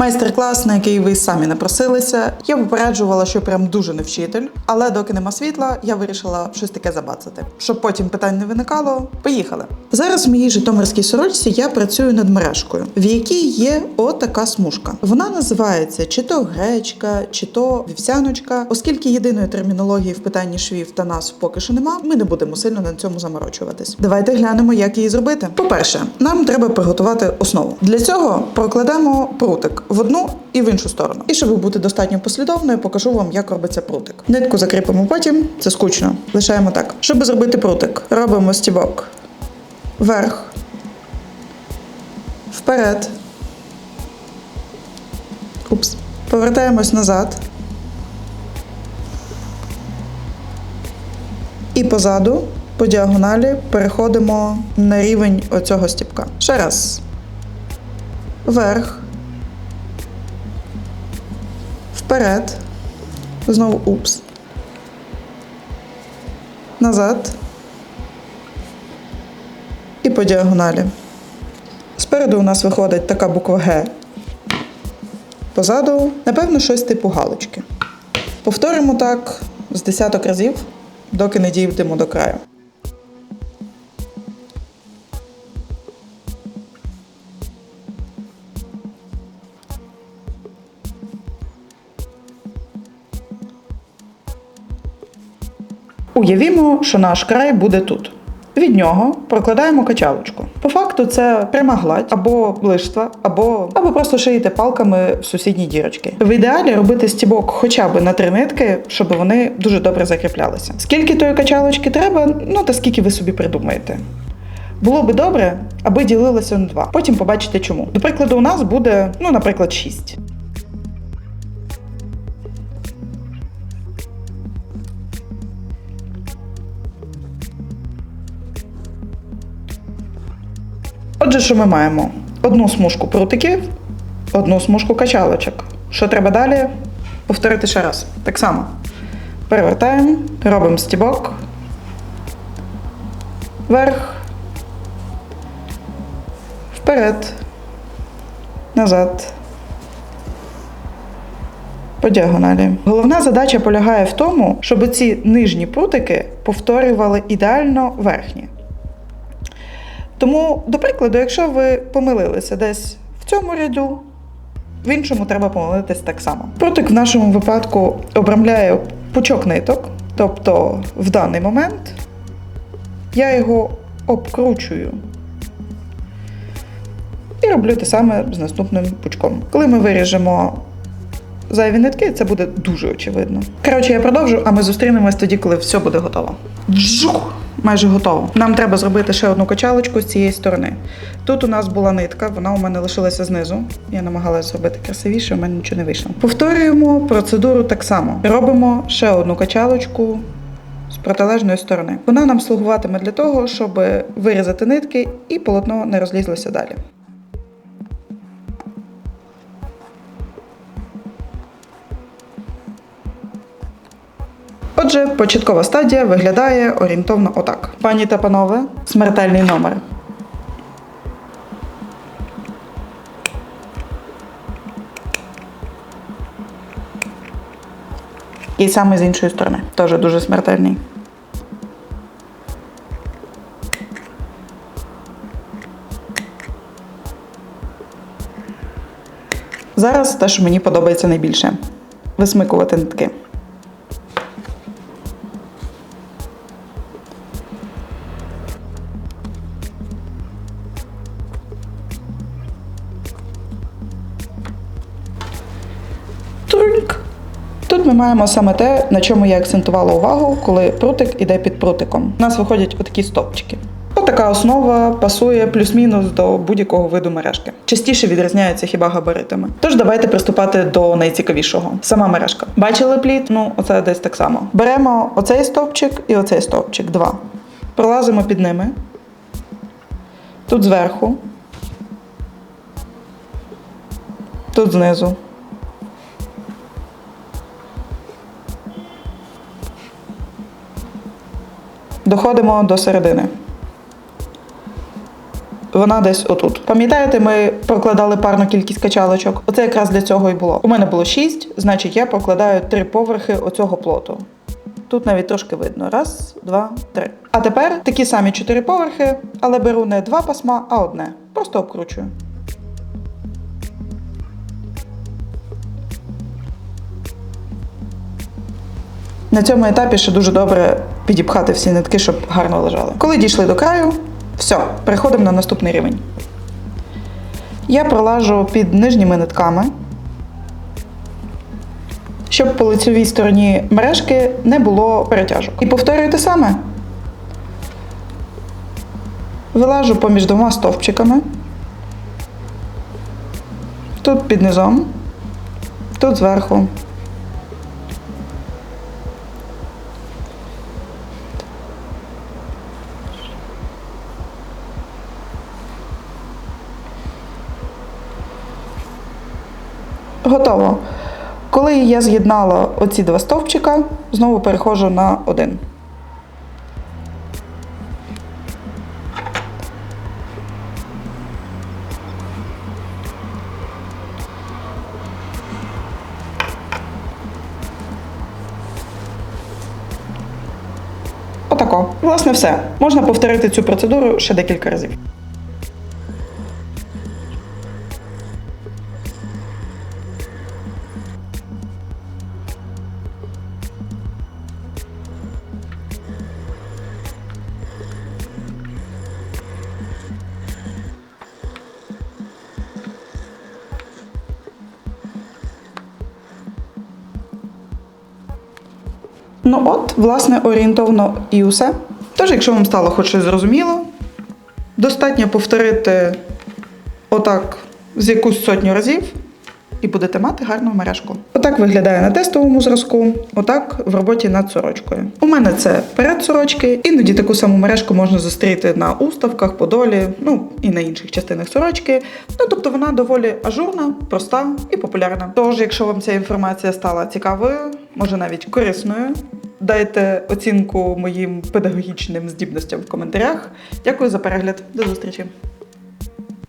Майстер-клас, на який ви самі напросилися. Я попереджувала, що прям дуже не вчитель, але доки нема світла, я вирішила щось таке забацати. Щоб потім питань не виникало, поїхали. Зараз в моїй житомирській сорочці я працюю над мережкою, в якій є отака смужка. Вона називається чи то гречка, чи то вівсяночка. Оскільки єдиної термінології в питанні швів та назв поки що нема, ми не будемо сильно на цьому заморочуватись. Давайте глянемо, як її зробити. По-перше, нам треба приготувати основу. Для цього прокладемо прутик в одну і в іншу сторону. І щоб бути достатньо послідовною, покажу вам, як робиться прутик. Нитку закріпимо потім, це скучно. Лишаємо так. Щоб зробити прутик, робимо стібок вверх, вперед. Упс. Повертаємось назад. І позаду, по діагоналі, переходимо на рівень оцього стіпка. Ще раз. Вверх. Вперед. Знову упс. Назад. І по діагоналі. Спереду у нас виходить така буква Г. Позаду, напевно, щось типу галочки. Повторимо так з десяток разів, доки не дійдемо до краю. Уявімо, що наш край буде тут. Від нього прокладаємо качалочку. По факту це пряма гладь або лиштва, або, або просто шиєте палками в сусідні дірочки. В ідеалі робити стібок хоча б на три нитки, щоб вони дуже добре закріплялися. Скільки тої качалочки треба, ну та скільки ви собі придумаєте. Було би добре, аби ділилося на два. Потім побачите чому. До прикладу, у нас буде, ну, наприклад, 6. Отже, що ми маємо? Одну смужку прутиків, одну смужку качалочок. Що треба далі? Повторити ще раз. Так само. Перевертаємо, робимо стібок. Вверх. Вперед. Назад. По діагоналі. Головна задача полягає в тому, щоб ці нижні прутики повторювали ідеально верхні. Тому, до прикладу, якщо ви помилилися десь в цьому ряду, в іншому треба помилитись так само. Прутик в нашому випадку обрамляє пучок ниток, тобто в даний момент я його обкручую і роблю те саме з наступним пучком. Коли ми виріжемо зайві нитки, це буде дуже очевидно. Коротше, я продовжу, а ми зустрінемось тоді, коли все буде готово. Джух! Майже готово. Нам треба зробити ще одну качалочку з цієї сторони. Тут у нас була нитка, вона у мене лишилася знизу. Я намагалася зробити красивіше, у мене нічого не вийшло. Повторюємо процедуру так само. Робимо ще одну качалочку з протилежної сторони. Вона нам слугуватиме для того, щоб вирізати нитки і полотно не розлізлося далі. Отже, початкова стадія виглядає орієнтовно отак. Пані та панове, смертельний номер. І саме з іншої сторони. Теж дуже смертельний. Зараз те, що мені подобається найбільше висмикувати нитки. Ми маємо саме те, на чому я акцентувала увагу, коли прутик іде під прутиком. У нас виходять отакі стопчики. Отака основа пасує плюс-мінус до будь-якого виду мережки. Частіше відрізняється хіба габаритами. Тож давайте приступати до найцікавішого. Сама мережка. Бачили плід? Ну, оце десь так само. Беремо оцей стовпчик і оцей стовпчик. Два. Пролазимо під ними. Тут зверху. Тут знизу. Доходимо до середини. вона десь отут. Пам'ятаєте, ми прокладали парну кількість качалочок? Оце якраз для цього і було. У мене було 6, значить я прокладаю три поверхи оцього плоту. Тут навіть трошки видно. Раз, два, три. А тепер такі самі чотири поверхи, але беру не два пасма, а одне. Просто обкручую. На цьому етапі ще дуже добре підіпхати всі нитки, щоб гарно лежали. Коли дійшли до краю, все, переходимо на наступний рівень. Я пролажу під нижніми нитками, щоб по лицевій стороні мережки не було перетяжок. І повторюю те саме. Вилажу поміж двома стовпчиками. Тут під низом, тут зверху. Готово. Коли я з'єднала оці два стовпчика, знову переходжу на один. Отако. Власне, все. Можна повторити цю процедуру ще декілька разів. Ну от, власне, орієнтовно і усе. Тож, якщо вам стало хоч щось зрозуміло, достатньо повторити отак з якусь сотню разів і будете мати гарну мережку. Отак виглядає на тестовому зразку, отак в роботі над сорочкою. У мене це перед сорочки, іноді таку саму мережку можна зустріти на уставках, подолі, ну і на інших частинах сорочки. Ну тобто вона доволі ажурна, проста і популярна. Тож, якщо вам ця інформація стала цікавою, може навіть корисною. Дайте оцінку моїм педагогічним здібностям в коментарях. Дякую за перегляд. До зустрічі!